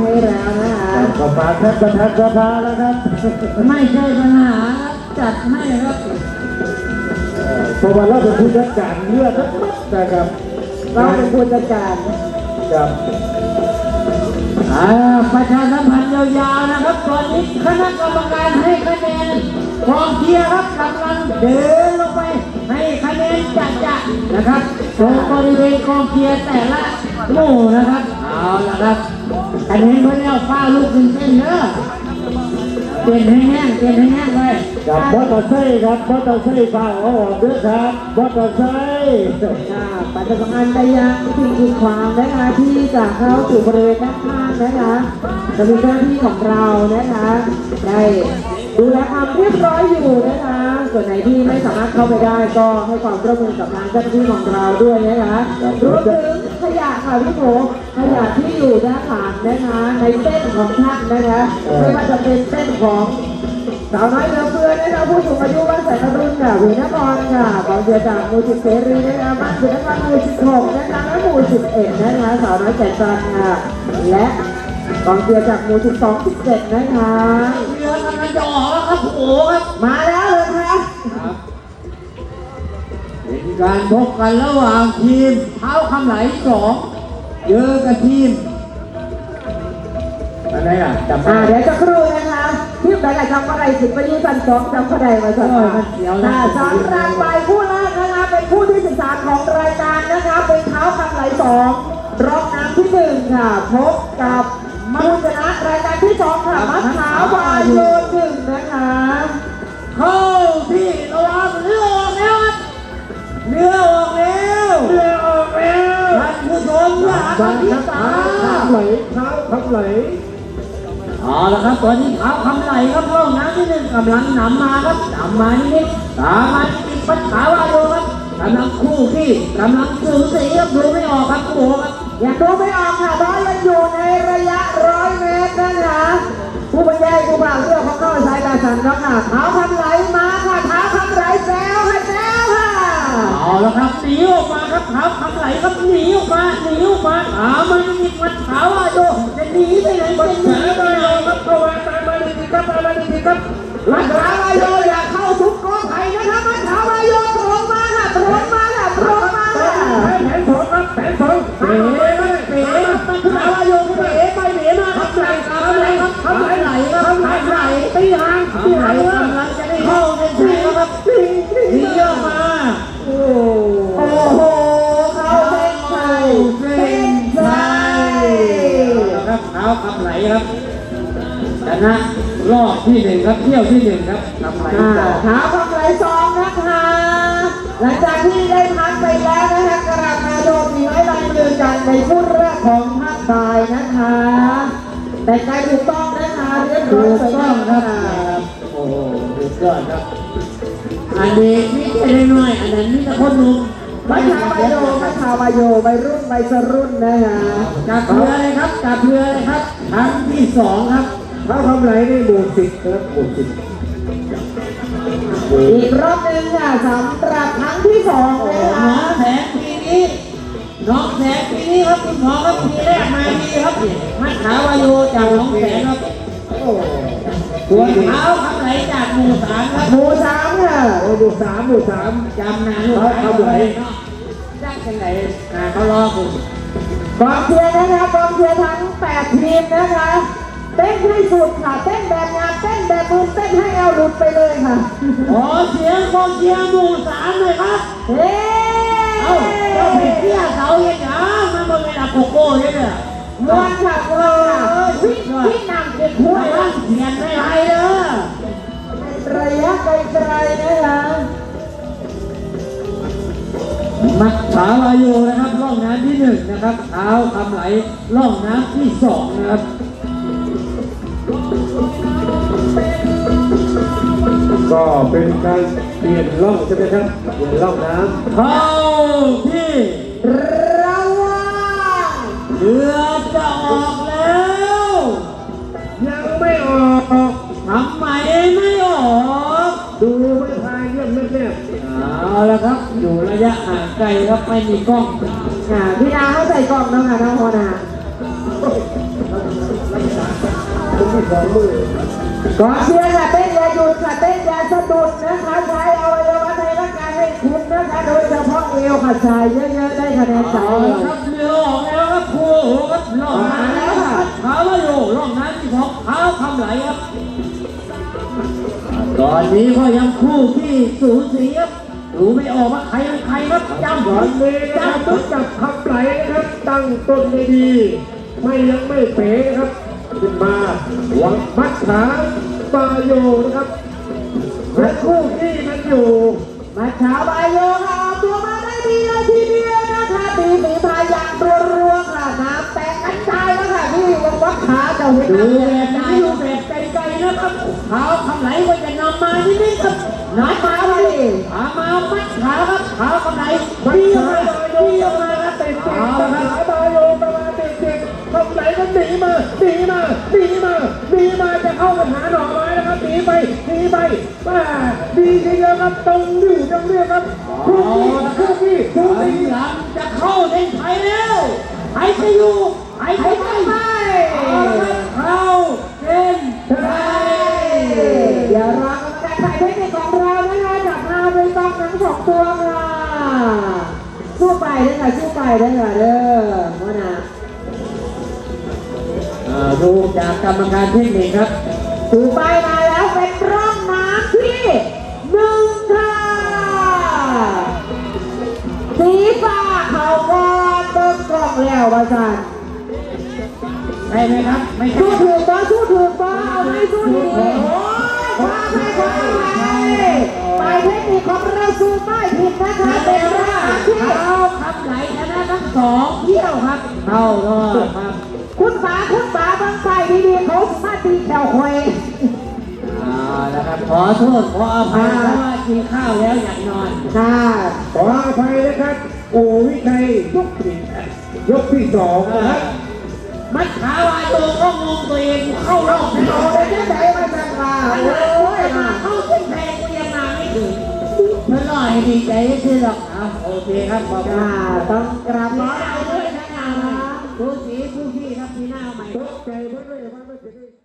ให้แล้วนะคะก็ฝากท่านประธานสภาแล้วครับ ไม่ใช่ปัญหาครับจัดให้ครับเพราะว่าเราเป็นผู้จัดการเลือดทั้งหมดนะครับเราเป็นผู้จัดการครับอ่าประชาสัมพันธ์ยาวๆนะครับ ตอนนี้คณะกรรมการให้คะแนนกองเชียร์ครับกำลังเดินลงไปให้คะแนนจัดจัดๆนะครับตรงบริเวณกองเชียร์แต่ละหมู่นะครับ เอาละครับคะ แนนเพื่อนแล้วฟ้าลูกหนึ่งเส้นเนอะเปลี่ยนให้แห้งเปลี่ยนให้แห้งเลยกับมอเตอร์ไซค์ครับมอเตอร์ไซค์ฟังเอาออกด้วยครับมอเตอร์ไซค์อ่าปัจจุบันไปยังสิ่งกีดขวางนะคะที่จะเข้าสู่บริเวณด้านข้างนะคะจะมีเจ้าหน้าที่ของเรานะคะได้ดูแลความเรียบร้อยอยู่นะคะส่วนไหนที่ไม่สามารถเข้าไปได้ก็ให้ความร่วมมือกับทางเจ้าหน้าที่ของเราด้วยนะคะรวมถึงข ยะค่ะพี่โผขยะที่อยู่ด้านหลังนะคะในเส้นของท่านนะคะไม่ว่าจะเป็นเส้นของสาวน้อยเรือเฟือนะคะผู้สูงอายุบ้านแสนอรุณค่ะวีนครค่ะกองเชียร์จากหมู่สิบเสรีนะคะบ้านสุนทรหมู่สิบหกนะคะและหมู่สิบเอ็ดนะคะสาวน้อยแสนจันทร์ค่ะและกองเชียร์จากหมู่สิบสองสิบเจ็ดนะคะเรือกำลังจะออกแล้วครับโอ้ครับมาแล้ว การพบกันระหว่างทีมเท้าคำไหลสองเจอกับทีมอะไรอะจำอ่าได้ เดี๋ยวจะครู่นะคะที่ไหนกับจำอะไรสิบประยุทธ์สันสองจำอะไรมาสักค่ะอ่าสำหรับไปคู่แรกนะคะเป็นคู่ที่สิบสามของรายการนะคะเป็นเท้าคำไหลสองรอบน้ำที่หนึ่งค่ะพบกับผู้ชนะรายการที่สองค่ะมัดขาววายโยหนึ่ เรือออกแล้วเรือออกแล้วท่านผู้ชมอย่าบ้าทำนพิทับษาเท้าทับไหลเท้าทับไหลเอาละครับตอนนี้เท้าคำไหลครับร่องน้ำที่หนึ่งกำลังนำมาครับนำมานิดๆตามมาติดปัญหาวาโยครับกำลังคู่ที่กำลังสูสีครับดูไม่ออกครับโอ้โหครับอยากดูไม่ออกค่ะเพราะยังอยู่ในระยะร้อยเมตรนะคะผู้บรรยายผู้บ่าวเรือของเข้าสายตาสันก็ค่ะเท้าคำไหลมาค่ะเท้าคำไหลแซวค่ะแซวค่ะ เอาละครับหนีออกมาครับเท้า คำไหลครับหนีออกมาหนีออกมาหามันมีมันเท้าว่าโยจะหนีไปไหนจะหนีไปไหนครับระวังตามมาดีๆครับตามมาดีๆครับมัดขาวายโย คำไหลครับชนะรอบที่หนึ่งครับเที่ยวที่หนึ่งครับคำไหลอ่าต่อเท้าคำไหลสองนะคะหลังจากที่ได้พักไปแล้วนะคะกลับมาโดนมีไม้ลายมือกันในคู่แรกของภาคบ่ายนะคะ แต่งกายถูกต้องนะคะเรียบร้ถูอยกสวยต้งาองมครัค่ะบโอ้โหสุดยอดครับอันนี้นี่แค่น้อยอันนั้นนี่แต่คนหนุ่ม มัชาบายโยมัชาบายโยวัยรุ่นวัยสรุ่นนะคะจับเรือเลยครับจับเรือเลยครับครั้งที่สองครับเขาทำไรนี่หมู่สิบครับหมู่สิบอีกรอบหนึ่งค่ะสำหรับครั้งที่สองนะน้คะองแสงปีนี้น้องแสงปีนี้ครับคุณหมอครับปีแรกมาดีครับมัดขาวายุจากน้องแสงครับ โอ้ ส่วนเท้าคำไหลจากหมู่สามครับหมู่สามค่ะโหหมู่สามหมู่สามจำนานลูกเท้าคำไหลจักจังไหนอ่าเขารอคุณกองเชียร์นะคะกองเชียร์ทั้งแปดทีมนะคะเต้นให้สุดค่ะเต้นแบบงานเต้นแบบมือเต้นให้เอาหลุดไปเลยค่ะขอเสียงกองเชียร์หมู่สามหน่อยครับเฮ้เอ้าเจ้าผีเสียเสาเย็นหามันเป็นเวลาโกโก้เนี่ยเนี่ยมวนค่ะมวนค่ะวิ่งวิ่งาคำไหลร่องน้ำที่สองนะครับก็เป็นการเปลี่ยนร่องใช่ไหมครับเปลี่ยนร่องน้เข้าที่ระวังเรือจะออกแล้วำยังไม่ออกทำไมไม่ออก ดูไม่พายเยี่ยมเรียบเอาละครับ อยู่ระยะห่างไกลครับไม่มีกล้อง อ่าพี่นาเขาใส่กล่องแล้วค่ะน้องโมนาๆที่สองมือก่อนเชียร์ค่ะเต้นอย่าหยุดค่ะเต้นอย่าสะดุดนะคะใช้อวัยวะในร่างกายให้คุ้มนะคะโดยเฉพาะเอวค่ะชายเยอะๆได้คะแนนสาเอามครับเรือออกแล้วครับครูโหครับล่องน้ำครับขามาโยล่องน้ำที่ของเท้าคำไหลครับตอนนี้ก็ยังคู่ที่สูสีครับ ดูไม่ออกว่าใครเป็นใครครับจำตอนนี้นะครับต้องจับขับไหลนะครับ ตั้งต้นได้ดี ไม่ยังไม่เป๋นะครับขึ้นมาหวังมัดขาปาโยนะครับและคู่ที่มันอยู่มาเช้าบายโยค่ะออกตัวมาได้ดีเลยทีเดียวนะคะตีฝีพายอย่างรัวๆค่ะน้ำแตกกระจายแล้วค่ะที่วงวัดขาจะเห็นดูน้ำแตแบบนี้กกระจายดูแบบไกลๆนะครับเท้าคำไหลก็จะนำมานิดๆครับน้ำมาไปดิ ขามามัดขาครับเท้าคำไหลดีออกมาดีออกมาครับเป็นติดเอาติดละครับขาบาโยประมาณติดติดทำไหนก็หนีมาหนีมาหนีมาหนีมาจะเข้าไปหาหน่อไม้นะครับหนีไปหนีไปมาดีเยอะๆครับตรงอยู่จังเรียกครับคู่ที่คู่ที่คู่ไอ้ที่หลังจะเข้าเส้นชัยแล้วใครจะอยู่ใครไอ้จะไปไปไป สองตัวค่ะสู้ไปเด้อค่ะสู้ไปเด้อค่ะเด้อว่านะอ่าดูจากกรรมการเทคนิคครับสู้ไปมาแล้วเป็นร่องน้ำที่หนึ่งค่ะสีฟ้าเขาก็เติมกล่องแล้วว่าจันใช่ไหมครับไม่ใช่สู้ถูกบ้าสู้ถูกบ้าเอาให้สู้ดีๆคว้าไปคว้าไปไปเทคนิคของเราสู้ไม่ผิดนะคะเป็นร่องน้ำที่เข้าคำไหลชนะทั้งสองเที่ยวครับเข้ารอบครับคุณป๋าคุณป๋าบางไฟดีๆเขามาตีแถวควยเอาละครับขอโทษขออภัยเพราะว่ากินข้าวแล้วอยากนอนค่ะขออภัยนะครับโอ้วิชัยยกที่ยกที่สองนะครับมัดขาวาโยก็งงตัวเองเข้ารอบเอาแล้วได้ยังไงมาจังค่ะขโอ้นาดยมาเข้าเส้นแทง มันหน่อยดีใจที่หรอกเอาโอเคครับขอบคุณค่ะต้องกราบขขออเอาเอาด้ด้ววยยนะนะคคะรับผู้สีผู้พี่ครับพี่หน้าใหม่ ตกใจเพื่อนเลยว่าไม่ถึง